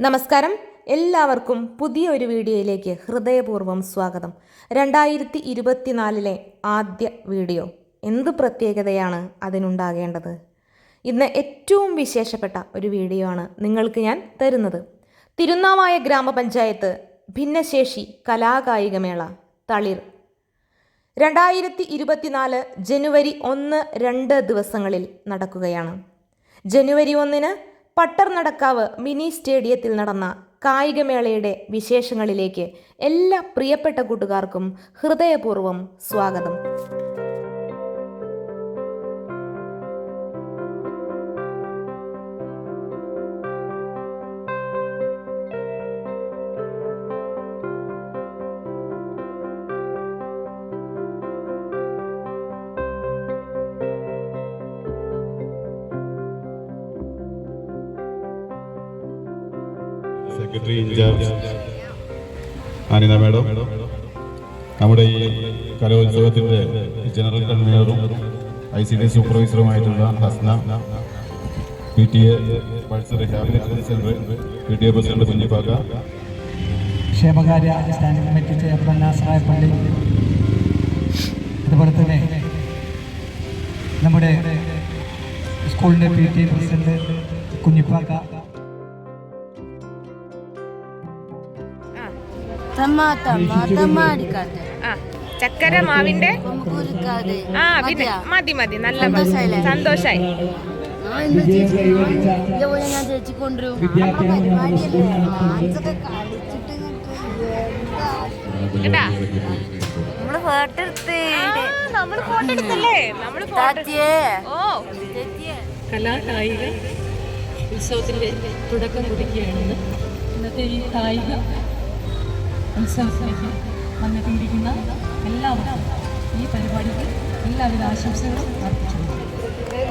നമസ്കാരം. എല്ലാവർക്കും പുതിയ ഒരു വീഡിയോയിലേക്ക് ഹൃദയപൂർവം സ്വാഗതം. രണ്ടായിരത്തി ഇരുപത്തിനാലിലെ ആദ്യ വീഡിയോ. എന്ത് പ്രത്യേകതയാണ് അതിനുണ്ടാകേണ്ടത്? ഇന്ന് ഏറ്റവും വിശേഷപ്പെട്ട ഒരു വീഡിയോ ആണ് നിങ്ങൾക്ക് ഞാൻ തരുന്നത്. തിരുനാവായ ഗ്രാമപഞ്ചായത്ത് ഭിന്നശേഷി കലാകായികമേള തളിർ. രണ്ടായിരത്തി ഇരുപത്തിനാല് ജനുവരി ഒന്ന് രണ്ട് ദിവസങ്ങളിൽ നടക്കുകയാണ്. ജനുവരി ഒന്നിന് പട്ടർ നടക്കാവ് മിനി സ്റ്റേഡിയത്തിൽ നടന്ന കായികമേളയുടെ വിശേഷങ്ങളിലേക്ക് എല്ലാ പ്രിയപ്പെട്ട കൂട്ടുകാർക്കും ഹൃദയപൂർവം സ്വാഗതം. Secretary incharge Anitha madam. നമ്മുടെ ഈ കലോത്സവത്തിന്റെ ജനറൽ കൺവീനറും I C D സൂപ്പർവൈസറുമായിട്ടുള്ള Hasna P T A Pulsar rehabilitation centre P T A president Kunhippakka. ക്ഷേമകാര്യ സ്റ്റാൻഡിംഗ് കമ്മിറ്റി ചെയർമാൻ നാസറായ പള്ളി. അതുപോലെ തന്നെ നമ്മുടെ സ്കൂളിന്റെ P T A president Kunhippakka. ആ ചക്കര മാവിന്റെ? ആ പിന്നെ മതി മതി നല്ല? സന്തോഷായി. ചേച്ചി കൊണ്ടുവരും? കേട്ടാ? നമ്മൾ ഫോട്ടോ എടുത്ത് നമ്മൾ ഫോട്ടോ എടുത്തല്ലേ? നമ്മൾ ഫോട്ടോ താത്തിയേ. ഓ. കലാകായിക ഉത്സവത്തിന്റെ തുടക്കം കുറിക്കുകയാണെന്ന് ഇന്നത്തെ ഈ കായിക ഉത്സവത്തിലേക്ക് വന്നെത്തിയിരിക്കുന്ന എല്ലാവർക്കും ഈ പരിപാടിക്ക് എല്ലാവിധ ആശംസകളും അർപ്പിച്ചു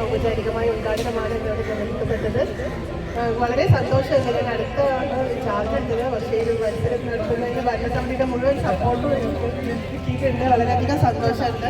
ഔപചാരികമായ ഉദ്ഘാടനമാണ് വളരെ സന്തോഷമുണ്ട്. ഞാൻ അടുത്ത ചാർജ് എടുത്തത് പക്ഷേ ഒരു മത്സരം നടത്തുന്നതിന് ഭരണസമിതിയുടെ മുഴുവൻ സപ്പോർട്ടും കിട്ടിയിട്ടുണ്ട്. വളരെയധികം സന്തോഷമുണ്ട്.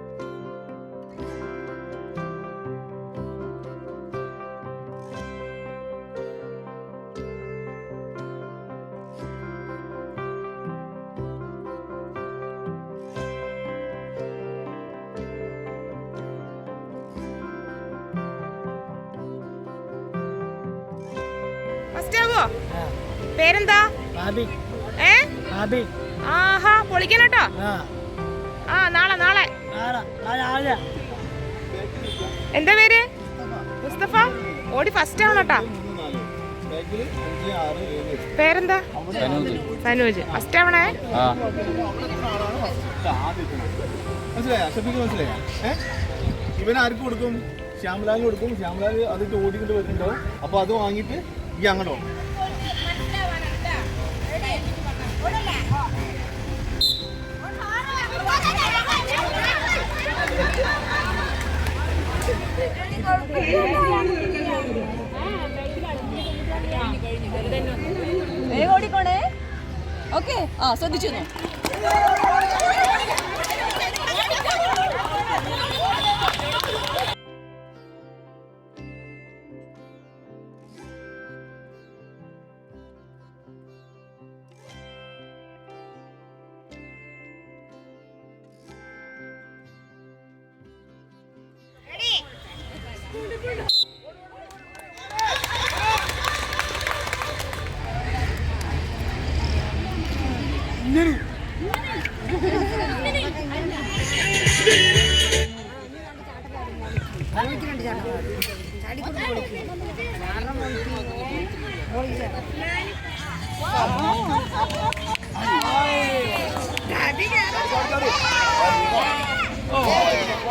ആവോ പേരെന്താ? ഏ? ആഹാ പൊളിക്കണട്ടോ ആ. നാളെ നാളെ. എന്താ പേര്? മുസ്തഫ. ഓടി ഫസ്റ്റ് ആവണട്ടാ പേരെന്താ? സനോജ്. ഫസ്റ്റ് ആവണേ? ഇവൻ ആർക്ക് കൊടുക്കും? ശ്യാംലാലിന് കൊടുക്കും. ശ്യാംലാൽ അത് ഓടിക്കൊണ്ട് വരുന്നുണ്ടാവും. അപ്പൊ അത് വാങ്ങിയിട്ട് ഈ അങ്ങോട്ടോ വേഗം ഓടിക്കോണേ. ഓക്കെ ആ ശ്രദ്ധിച്ചു.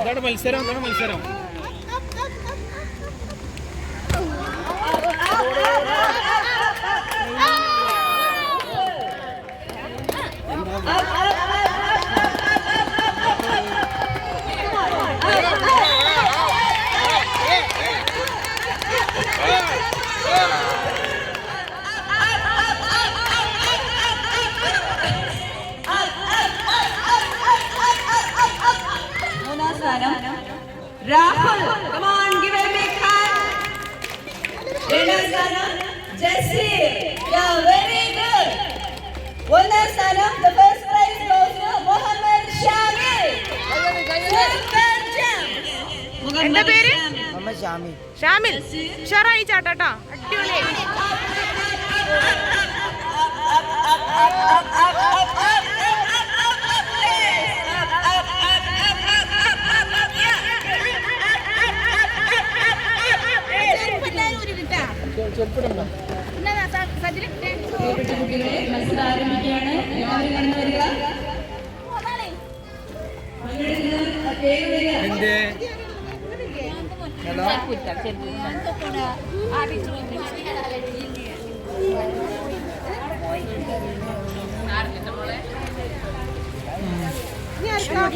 ഇതാണ് മത്സരം ഇതാണ് മത്സരം. സ്ഥാനം Rahul come on give a big hand രണ്ടാം സ്ഥാനം ജസീർ യാ വെരി ഗുഡ് ഒന്നാം സ്ഥാനം the first prize goes to Muhammad Shamil എന്താ പേര് ഷാമിൽ ഉഷാറായി ചാട്ടാട്ടോ അടിപൊളിയായി മത്സരം ആരംഭിക്കുകയാണ് എല്ലാവരും കടന്നു വരിക.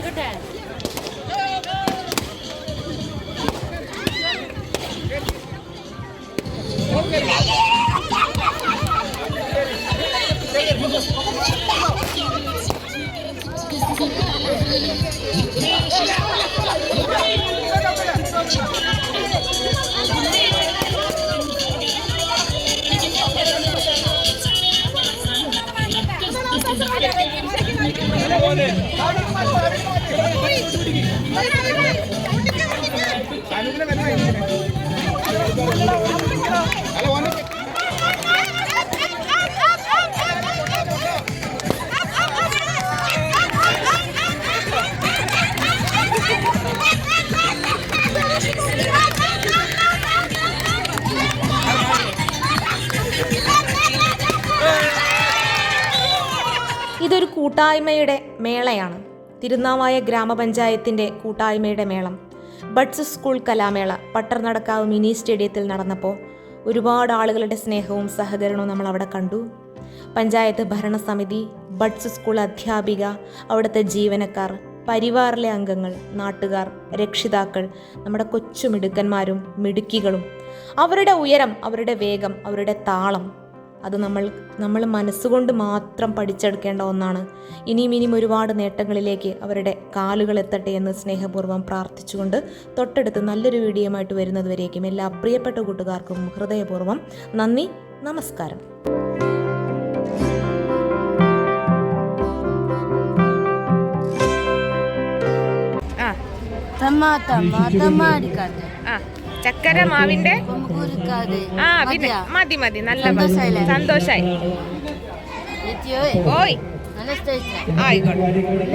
ഇതൊരു കൂട്ടായ്മയുടെ മേളയാണ് തിരുനാവായ ഗ്രാമപഞ്ചായത്തിന്റെ കൂട്ടായ്മയുടെ മേളം. ബഡ്സ് സ്കൂൾ കലാമേള പട്ടർനടക്കാവ് മിനി സ്റ്റേഡിയത്തിൽ നടന്നപ്പോൾ ഒരുപാട് ആളുകളുടെ സ്നേഹവും സഹകരണവും നമ്മൾ അവിടെ കണ്ടു. പഞ്ചായത്ത് ഭരണസമിതി ബഡ്സ് സ്കൂൾ അധ്യാപിക അവിടുത്തെ ജീവനക്കാർ പരിവാറിലെ അംഗങ്ങൾ നാട്ടുകാർ രക്ഷിതാക്കൾ നമ്മുടെ കൊച്ചു മിടുക്കന്മാരും മിടുക്കികളും. അവരുടെ ഉയരം അവരുടെ വേഗം അവരുടെ താളം അത് നമ്മൾ നമ്മൾ മനസ്സുകൊണ്ട് മാത്രം പഠിച്ചെടുക്കേണ്ട ഒന്നാണ്. ഇനിയും ഇനിയും ഒരുപാട് നേട്ടങ്ങളിലേക്ക് അവരുടെ കാലുകൾ എത്തട്ടെ എന്ന് സ്നേഹപൂർവം പ്രാർത്ഥിച്ചുകൊണ്ട് തൊട്ടടുത്ത് നല്ലൊരു വീഡിയോയുമായിട്ട് വരുന്നതുവരേക്കും എല്ലാ പ്രിയപ്പെട്ട കൂട്ടുകാർക്കും ഹൃദയപൂർവം നന്ദി നമസ്കാരം. ആ. ചക്കര മാവിന്റെ ആ പിന്നെ മതി മതി. നല്ല? സന്തോഷായി. ഓയ്. ആയിക്കോട്ടെ.